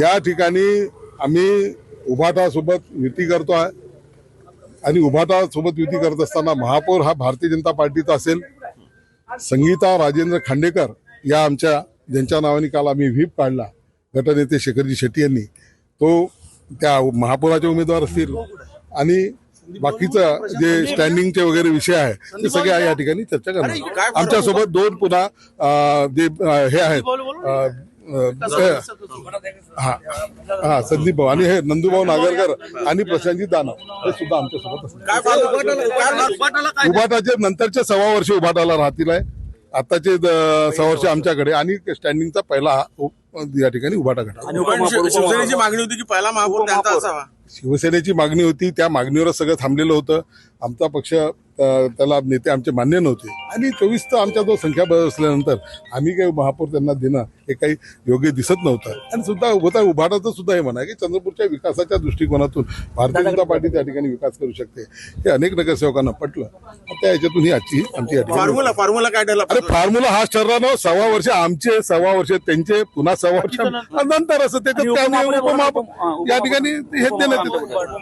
या ठिकाणी आम्ही उभाटासोबत युती करतो आहे. आणि उभाटासोबत युती करत असताना महापौर हा भारतीय जनता पार्टीचा असेल. संगीता राजेंद्र खांडेकर या आमच्या ज्यांच्या नावाने काल आम्ही व्हीप काढला गटनेते शेखरजी शेट्टी यांनी. तो त्या महापौराचे उमेदवार असतील. आणि बाकीचं जे स्टँडिंगचे वगैरे विषय आहे ते सगळे या ठिकाणी चर्चा करणार आमच्यासोबत दोन पुन्हा जे हे आहेत. हा. हा संदीप भाऊ. आणि हे नंदूभाऊ नागरकर आणि प्रशांतजी दानव. हे सुद्धा आमच्यासोबत उभाटाचे नंतरचे सव्वा वर्ष उभाटाला राहतील आहे. आताचे द- सव्वा वर्ष आमच्याकडे. आणि स्टँडिंगचा पहिला हा या ठिकाणी उभाटा गट शिव- शिवसेनेची मागणी होती की पहिला महापौर त्यांचा असावा. शिवसेनेची मागणी होती. त्या मागणीवरच सगळं थांबलेलं होतं. आमचा पक्ष त्याला नेते आमचे मान्य नव्हते आणि चोवीसचा आमचा जो संख्याबळ असल्यानंतर आम्ही काही महापौर त्यांना देणं हे काही योग्य दिसत नव्हतं आणि सुद्धा होता उभाटाचं सुद्धा हे म्हणा की चंद्रपूरच्या विकासाच्या दृष्टिकोनातून भारतीय जनता पार्टी त्या ठिकाणी विकास करू शकते हे अनेक नगरसेवकांना पटलं त्या याच्यातून ही आजची आमची फॉर्म्युला फॉर्म्युला काय ठरला अरे फॉर्म्युला हा ठरला ना सव्वा वर्ष आमचे सव्वा वर्ष त्यांचे पुन्हा सव्वा वर्ष नंतर असं त्याच्यात काय नाही, उपमहापौर या ठिकाणी हे देण्यात येतं